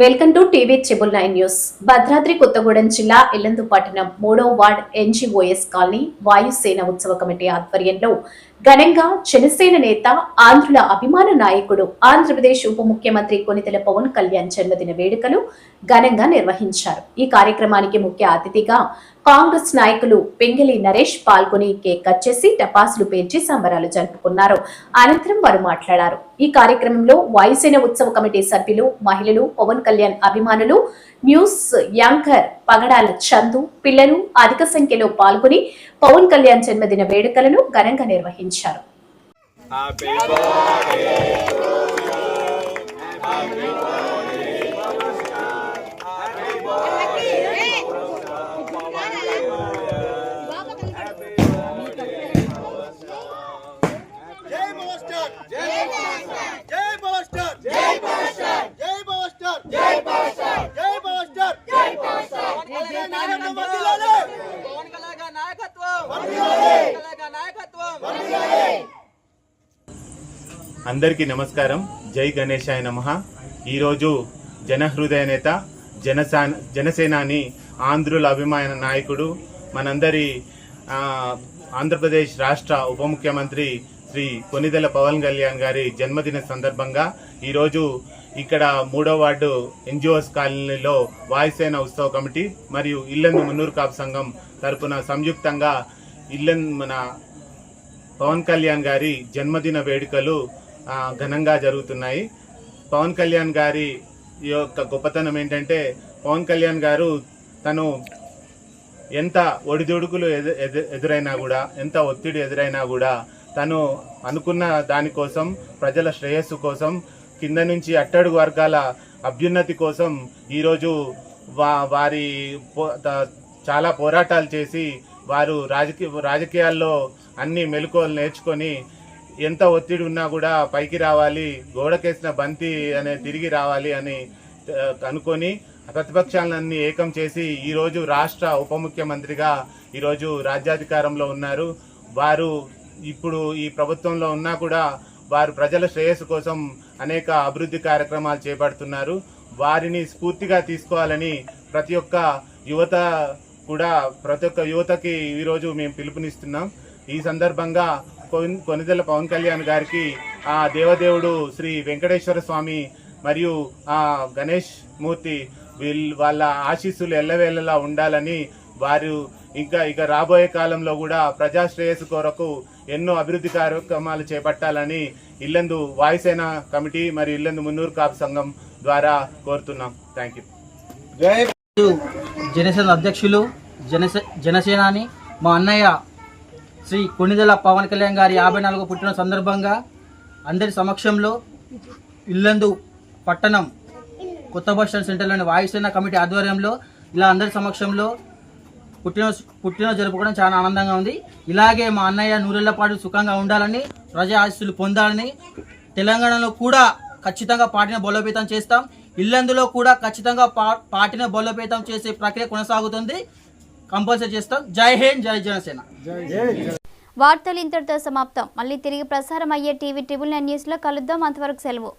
Welcome to TV triple nine news. Bhadradri Kothagudem జిల్లా ఇల్లందు పట్టణం మూడో వార్డ్ ఎన్జీఓఎస్ కాలనీ వాయుసేన ఉత్సవ కమిటీ ఆధ్వర్యంలో ఘనంగా జనసేన నేత ఆంధ్రుల అభిమాన నాయకుడు ఆంధ్రప్రదేశ్ ఉప ముఖ్యమంత్రి కొనితెల పవన్ కళ్యాణ్ జన్మదిన వేడుకలు ఘనంగా నిర్వహించారు. ఈ కార్యక్రమానికి ముఖ్య అతిథిగా కాంగ్రెస్ నాయకులు పెంగలి నరేష్ పాల్గొని కేక్ కట్ చేసి టపాసులు పేర్చి సంబరాలు జరుపుకున్నారు. అనంతరం వారు మాట్లాడారు. ఈ కార్యక్రమంలో వాయుసేన ఉత్సవ కమిటీ సభ్యులు మహిళలు పవన్ కళ్యాణ్ అభిమానులు న్యూస్ యాంకర్ పగడాల చందు పిల్లలు అధిక సంఖ్యలో పాల్గొని పవన్ కళ్యాణ్ జన్మదిన వేడుకలను ఘనంగా నిర్వహించారు. జై అందరికీ నమస్కారం. జై గణేశాయ నమ. ఈరోజు జనహృదయ నేత జనసా జనసేనాని ఆంధ్రుల అభిమాన నాయకుడు మనందరి ఆంధ్రప్రదేశ్ రాష్ట్ర ఉప ముఖ్యమంత్రి శ్రీ కొనిదెల పవన్ కళ్యాణ్ గారి జన్మదిన సందర్భంగా ఈరోజు ఇక్కడ మూడో వార్డు ఎన్జిఓస్ కాలనీలో వాయుసేన ఉత్సవ కమిటీ మరియు ఇల్లందు మున్నూరు కాపు సంఘం తరపున సంయుక్తంగా ఇల్లన్ మన పవన్ కళ్యాణ్ గారి జన్మదిన వేడుకలు ఘనంగా జరుగుతున్నాయి. పవన్ కళ్యాణ్ గారి యొక్క గొప్పతనం ఏంటంటే పవన్ కళ్యాణ్ గారు తను ఎంత ఒడిదుడుకులు ఎదు- ఎదు- ఎదురైనా కూడా ఎంత ఒత్తిడి ఎదురైనా కూడా తను అనుకున్న దానికోసం ప్రజల శ్రేయస్సు కోసం కింద నుంచి అట్టడుగు వర్గాల అభ్యున్నతి కోసం ఈరోజు వా వారి పో- చాలా పోరాటాలు చేసి వారు రాజకీయ రాజకీయాల్లో అన్ని మెలకువలు నేర్చుకొని ఎంత ఒత్తిడి ఉన్నా కూడా పైకి రావాలి గోడకేసిన బంతి అనే తిరిగి రావాలి అని ఆ, అనుకొని ప్రతిపక్షాలన్నీ ఏకం చేసి ఈరోజు రాష్ట్ర ఉప ముఖ్యమంత్రిగా ఈరోజు రాజ్యాధికారంలో ఉన్నారు. వారు ఇప్పుడు ఈ ప్రభుత్వంలో ఉన్నా కూడా వారు ప్రజల శ్రేయస్సు కోసం అనేక అభివృద్ధి కార్యక్రమాలు చేపడుతున్నారు. వారిని స్ఫూర్తిగా తీసుకోవాలని ప్రతి ఒక్క యువత కూడా ప్రతి ఒక్క యువతకి ఈరోజు మేము పిలుపునిస్తున్నాం. ఈ సందర్భంగా కొనిదెల పవన్ కళ్యాణ్ గారికి ఆ దేవదేవుడు శ్రీ వెంకటేశ్వర స్వామి మరియు ఆ గణేష్ మూర్తి వీళ్ళ వాళ్ళ ఆశీస్సులు ఎల్లవేళలా ఉండాలని వారు ఇంకా ఇక రాబోయే కాలంలో కూడా ప్రజాశ్రేయస్సు కొరకు ఎన్నో అభివృద్ధి కార్యక్రమాలు చేపట్టాలని ఇల్లందు వాయుసేన కమిటీ మరియు ఇల్లందు మున్నూరు కాపు సంఘం ద్వారా కోరుతున్నాం. థ్యాంక్ యూ జనసేన అధ్యక్షులు జనసే జనసేనాని మా అన్నయ్య శ్రీ కొణిదెల పవన్ కళ్యాణ్ గారి యాభై నాలుగో పుట్టిన సందర్భంగా అందరి సమక్షంలో ఇల్లందు పట్టణం కొత్త బస్ స్టాండ్ సెంటర్లోని వాయుసేన కమిటీ ఆధ్వర్యంలో ఇలా అందరి సమక్షంలో పుట్టిన పుట్టిన జరుపుకోవడం చాలా ఆనందంగా ఉంది. ఇలాగే మా అన్నయ్య నూరేళ్ళ పాటు సుఖంగా ఉండాలని ప్రజా ఆశీస్సులు పొందాలని తెలంగాణలో కూడా ఖచ్చితంగా పార్టీని బలోపేతం చేస్తాం. ఇల్లందులో కూడా ఖచ్చితంగా పా పార్టీని బలోపేతం చేసే ప్రక్రియ కొనసాగుతుంది. కంపల్సరీ చేస్తాం. జై హింద్ జై జనసేన. వార్తలు ఇంతటితో సమాప్తం. మళ్ళీ తిరిగి ప్రసారం అయ్యే టీవీ ట్రిబుల్ నైన్ న్యూస్లో కలుద్దాం. అంతవరకు సెలవు.